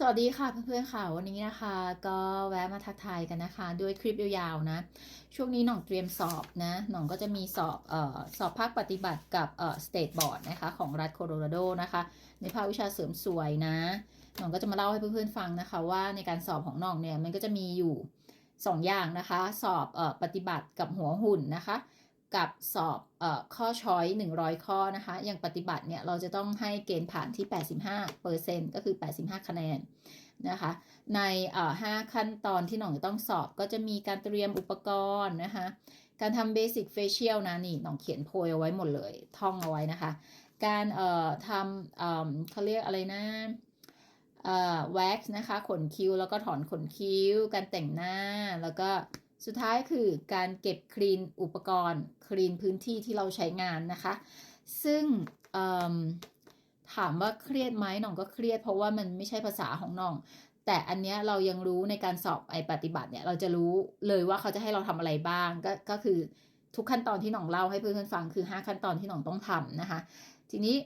สวัสดีค่ะเพื่อนๆค่ะวันนี้นะคะ ก็แวะมาทักทายกันนะคะ ด้วยคลิปยาวๆนะ ช่วงนี้หน่องเตรียมสอบนะหน่องก็จะมีสอบเอ่อสอบภาคปฏิบัติกับเอ่อสเตทบอร์ดนะคะของรัฐโคโลราโดนะคะ ในภาควิชาเสริมสวยนะหน่องก็จะมาเล่าให้เพื่อนๆฟังนะคะ ว่าในการสอบของหน่องเนี่ยมันก็จะมีอยู่ 2 อย่างนะคะ สอบเอ่อปฏิบัติกับหัวหุ่นนะคะ กับสอบอข้อช้อย 100 ข้อนะคะ อย่างปฏิบัติเนี่ย เราจะต้องให้เกณฑ์ผ่านที่ 85%ก็คือ 85 คะแนนนะคะ ในเอ่อ5ขั้นตอนที่หน่องจะต้องสอบก็จะมีการเตรียมอุปกรณ์นะคะ การทำเบสิกเฟเชียลนะนี่หน่องเขียนโพยเอาไว้หมดเลย ท่องเอาไว้นะคะ การเอ่อทำเอ่อเขาเรียกอะไรนะเอ่อแว็กซ์นะคะ ขนคิ้วแล้วก็ถอนขนคิ้ว การแต่งหน้าแล้วก็ สุดท้ายคือการเก็บคลีนอุปกรณ์คลีนพื้นที่ที่เราใช้งานนะคะ ซึ่งถามว่าเครียดไหมหน่องก็เครียดเพราะว่ามันไม่ใช่ภาษาของหน่อง แต่อันเนี้ยเรายังรู้ในการสอบไอปฏิบัติเนี่ยเราจะรู้เลยว่าเขาจะให้เราทำอะไรบ้างก็ก็คือทุกขั้นตอนที่หน่องเล่าให้เพื่อนๆฟังคือ 5 ขั้นตอนที่หน่องต้องทำนะคะ ทีนี้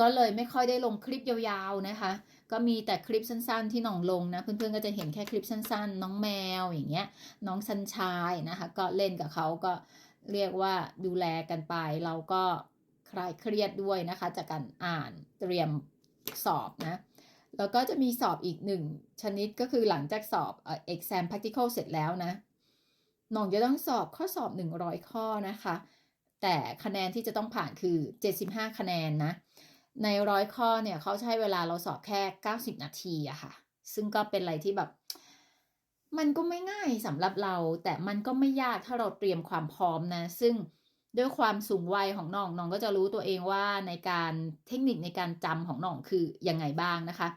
ก็เลยไม่ค่อยได้ลงคลิปยาวๆนะคะ ก็มีแต่คลิปสั้นๆ ที่หน่องลงนะ เพื่อนๆก็จะเห็นแค่คลิปสั้น ๆ น้องแมวอย่างเงี้ย น้องสันชายนะคะ ก็เล่นกับเขาก็เรียกว่าดูแลกันไป เราก็คลายเครียดด้วยนะคะ จากการอ่านเตรียมสอบนะ แล้วก็จะมีสอบอีกหนึ่งชนิดก็คือหลังจากสอบเอ่อ exam practical เสร็จแล้วนะหน่องจะต้องสอบข้อสอบ 100 ข้อนะคะ แต่คะแนนที่จะต้องผ่านคือ 75 คะแนนนะ ในร้อยข้อเนี่ยเขาใช้เวลาเราสอบแค่ 90 นาทีอะค่ะ ซึ่งก็เป็นอะไรที่แบบ มันก็ไม่ง่ายสำหรับเรา แต่มันก็ไม่ยากถ้าเราเตรียมความพร้อมนะ ซึ่งด้วยความสูงวัยของน้องน้องก็จะรู้ตัวเองว่าในการเทคนิคในการจำของน้องคือยังไงบ้างนะคะ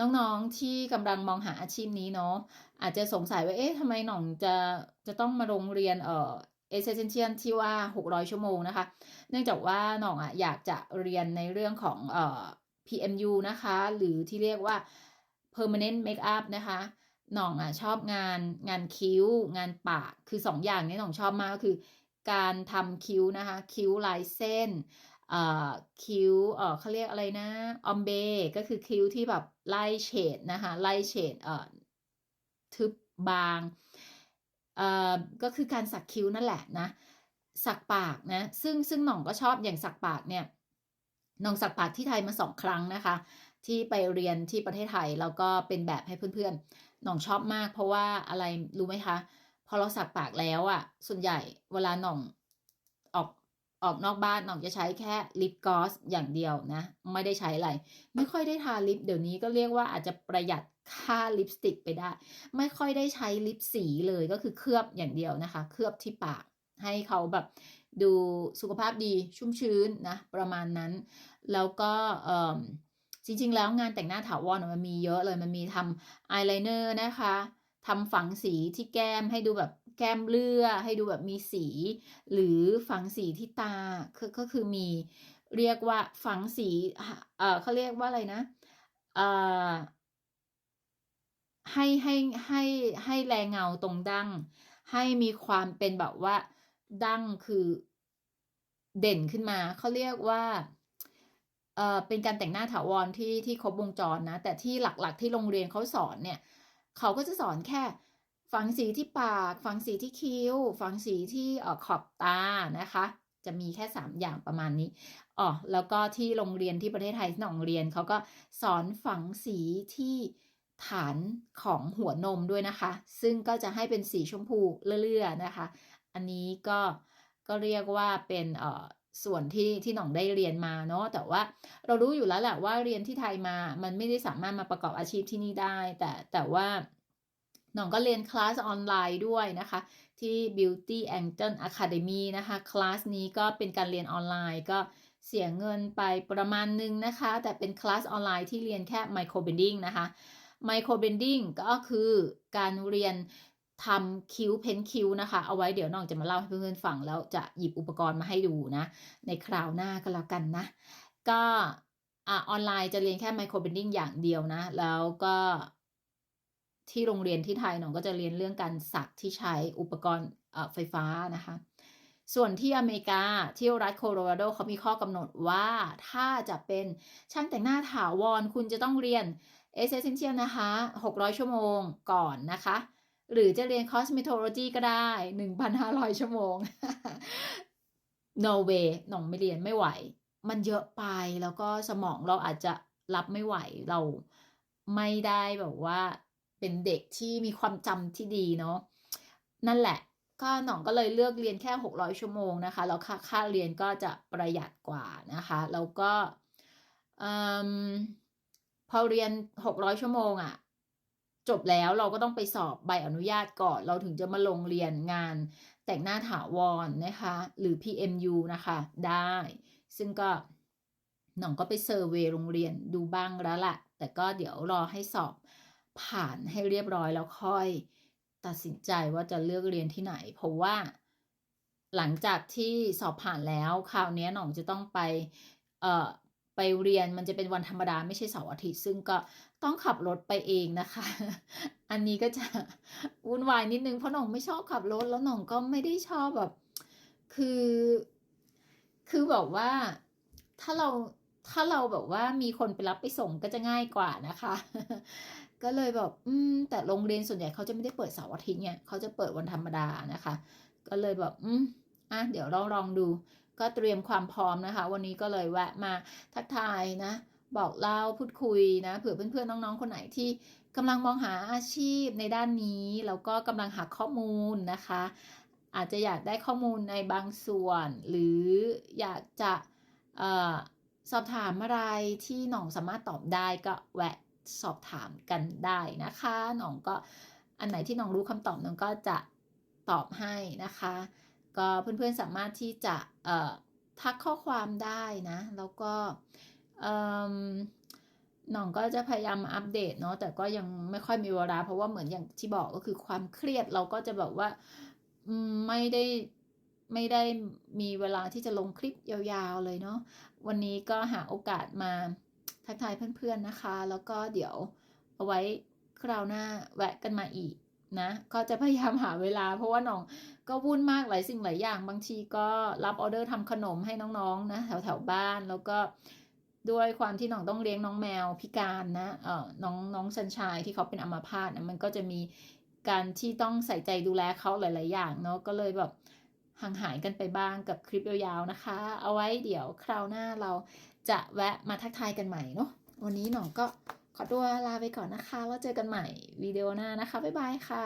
น้องๆที่กำลังมองหาอาชีพนี้เนาะอาจจะสงสัยว่าเอ๊ะทำไมน่องจะจะต้องมาโรงเรียนเอ่อ เอเซนเชียนที่ว่า 600 ชั่วโมงนะคะ เนื่องจากว่าหน่องอะอยากจะเรียนในเรื่องของเอ่อ PMU นะคะ หรือที่เรียกว่า permanent makeup นะคะหน่องอะชอบงานงานคิ้ว งานปากคือสองอย่างนี้หน่องชอบมากก็คือ การทำคิ้วนะคะ คิ้วลายเส้นเอ่อคิ้วเอ่อเขาเรียกอะไรนะออมเบก็คือคิ้วที่แบบไล่เฉดนะคะไล่เฉดเอ่อทึบบาง ก็คือการสักคิ้วนั่นแหละนะ สักปากนะ ซึ่งซึ่งหน่องก็ชอบอย่างสักปากเนี่ยหน่องสักปากที่ไทยมาสองครั้งนะคะ ที่ไปเรียนที่ประเทศไทยแล้วก็เป็นแบบให้เพื่อนๆหน่องชอบมาก เพราะว่าอะไรรู้ไหมคะ พอเราสักปากแล้วอะ่ะส่วนใหญ่เวลาหน่อง ออกนอกบ้านน่องจะใช้แค่ลิปกลอสอย่างเดียวนะ ไม่ได้ใช้อะไร ไม่ค่อยได้ทาลิป เดี๋ยวนี้ก็เรียกว่าอาจจะประหยัดค่าลิปสติกไปได้ ไม่ค่อยได้ใช้ลิปสีเลยก็คือเคลือบอย่างเดียวนะคะ เคลือบที่ปาก ให้เขาแบบดูสุขภาพดีชุ่มชื้นนะ ประมาณนั้น แล้วก็จริงๆ แล้วงานแต่งหน้าถาวรมันมีเยอะเลยมันมีทำอายไลเนอร์นะคะทำฝังสีที่แก้มให้ดูแบบ แก้มเลือให้ดูแบบมีสี หรือฝังสีที่ตาก็คือมีเรียกว่าฝังสีเออเขาเรียกว่าอะไรนะเออให้ให้ให้ให้แรงเงาตรงดั้งให้มีความเป็นแบบว่าดั้งคือเด่นขึ้นมาเขาเรียกว่าเออเป็นการแต่งหน้าถาวรที่ที่ครบวงจรนะ แต่ที่หลักๆที่โรงเรียนเขาสอนเนี่ย เขาก็จะสอนแค่ ฝังสีที่ปาก ฝังสีที่คิ้ว ฝังสีที่ขอบตานะคะ จะมีแค่ 3 อย่างประมาณนี้อ๋อแล้วก็ที่โรงเรียนที่ประเทศไทยที่หนองเรียนเขาก็สอนฝังสีที่ฐานของหัวนมด้วยนะคะ ซึ่งก็จะให้เป็นสีชมพูเลื่อๆนะคะ อันนี้ก็ก็เรียกว่าเป็นเอ่อส่วนที่ที่หน่องได้เรียนมาเนาะแต่ว่าเรารู้อยู่แล้วแหละว่าเรียนที่ไทยมามันไม่ได้สามารถมาประกอบอาชีพที่นี่ได้ แต่แต่ว่า น่องก็เรียนคลาสออนไลน์ด้วยนะคะ ที่ Beauty Angel Academy นะคะคลาสนี้ก็เป็นการเรียนออนไลน์ก็เสียเงินไปประมาณนึงนะคะ แต่เป็นคลาสออนไลน์ที่เรียนแค่ Micro Bending นะคะ Micro Bending ก็คือการเรียนทำคิ้วเพ้นคิ้วนะคะ เอาไว้เดี๋ยวน้องจะมาเล่าให้เพื่อนๆฟังแล้วจะหยิบอุปกรณ์มาให้ดูนะ ในคราวหน้าก็แล้วกันนะ ก็ออนไลน์จะเรียนแค่ไมโครเบนดิ้งอย่างเดียวนะ แล้วก็ ที่โรงเรียนที่ไทยหนองก็จะเรียนเรื่องการสักที่ใช้อุปกรณ์ไฟฟ้านะคะ ส่วนที่อเมริกาที่รัฐโคโลราโดเขามีข้อกำหนดว่าถ้าจะเป็นช่างแต่งหน้าถาวรคุณจะต้องเรียน e s s e n t i a l นะคะ 600 ชั่วโมงก่อนนะคะ หรือจะเรียน cosmetology ก็ได้ 1,500 ชั่วโมง no way หน่องไม่เรียนไม่ไหว มันเยอะไปแล้วก็สมองเราอาจจะรับไม่ไหวเราไม่ได้แบบว่า เป็นเด็กที่มีความจำที่ดีเนาะนั่นแหละก็หน่องก็เลยเลือกเรียนแค่ 600 ชั่วโมงนะคะแล้วค่าค่าเรียนก็จะประหยัดกว่านะคะแล้วก็อืมพอเรียน 600 ชั่วโมงอะจบแล้วเราก็ต้องไปสอบใบอนุญาตก่อน เราถึงจะมาลงเรียนงานแต่งหน้าถาวรนะคะ หรือ PMU นะคะได้ ซึ่งก็หน่องก็ไปเซอร์เวยโรงเรียนดูบ้างแล้วล่ะ แต่ก็เดี๋ยวรอให้สอบ ผ่านให้เรียบร้อยแล้วค่อยตัดสินใจว่าจะเลือกเรียนที่ไหน เพราะว่า หลังจากที่สอบผ่านแล้วคราวนี้หน่องจะต้องไปเอ่อไปเรียนมันจะเป็นวันธรรมดาไม่ใช่เสาร์อาทิตย์ซึ่งก็ต้องขับรถไปเองนะคะ อันนี้ก็จะวุ่นวายนิดนึงเพราะหน่องไม่ชอบขับรถแล้วหน่องก็ไม่ได้ชอบแบบ คือ คือแบบว่าถ้าเราถ้าเราแบบว่ามีคนไปรับไปส่งก็จะง่ายกว่านะคะ ก็เลยแบบอืมแต่โรงเรียนส่วนใหญ่เขาจะไม่ได้เปิดเสาร์อาทิตย์เนี่ยเขาจะเปิดวันธรรมดานะคะ ก็เลยแบบอืมอะเดี๋ยวลองลองดู ก็เตรียมความพร้อมนะคะ วันนี้ก็เลยแวะมาทักทายนะ บอกเล่าพูดคุยนะเผื่อเพื่อนๆน้องๆคนไหนที่กำลังมองหาอาชีพในด้านนี้แล้วก็กำลังหาข้อมูลนะคะ อาจจะอยากได้ข้อมูลในบางส่วน หรืออยากจะสอบถามอะไรที่หน่องสามารถตอบได้ก็แวะ สอบถามกันได้นะคะน่องก็อันไหนที่น่องรู้คำตอบน่องก็จะตอบให้นะคะ ก็เพื่อนๆสามารถที่จะทักข้อความได้นะ แล้วก็น่องก็จะพยายามอัปเดตเนาะแต่ก็ยังไม่ค่อยมีเวลา เพราะว่าเหมือนอย่างที่บอกก็คือความเครียดเราก็จะแบบว่าไม่ได้ไม่ได้มีเวลาที่จะลงคลิปยาวๆเลยเนาะวันนี้ก็หาโอกาสมา ทักทายเพื่อนๆนะคะ แล้วก็เดี๋ยวเอาไว้คราวหน้าแวะกันมาอีกนะก็จะพยายามหาเวลา เพราะว่าน่องก็วุ่นมากหลายสิ่งหลายอย่าง บางทีก็รับออเดอร์ทำขนมให้น้องๆนะแถวๆบ้านแล้วก็ด้วยความที่น่องต้องเลี้ยงน้องแมวพิการนะเออน้องน้องสันชายที่เขาเป็นอัมพาตนะมันก็จะมีการที่ต้องใส่ใจดูแลเขาหลาย ๆ อย่างเนาะก็เลยแบบห่างหายกันไปบ้างกับคลิปยาวๆนะคะ เอาไว้เดี๋ยวคราวหน้าเรา จะแวะมาทักทายกันใหม่เนาะวันนี้หน่องก็ขอตัวลาไปก่อนนะคะ แล้วเจอกันใหม่วิดีโอหน้านะคะ บ๊ายบายค่ะ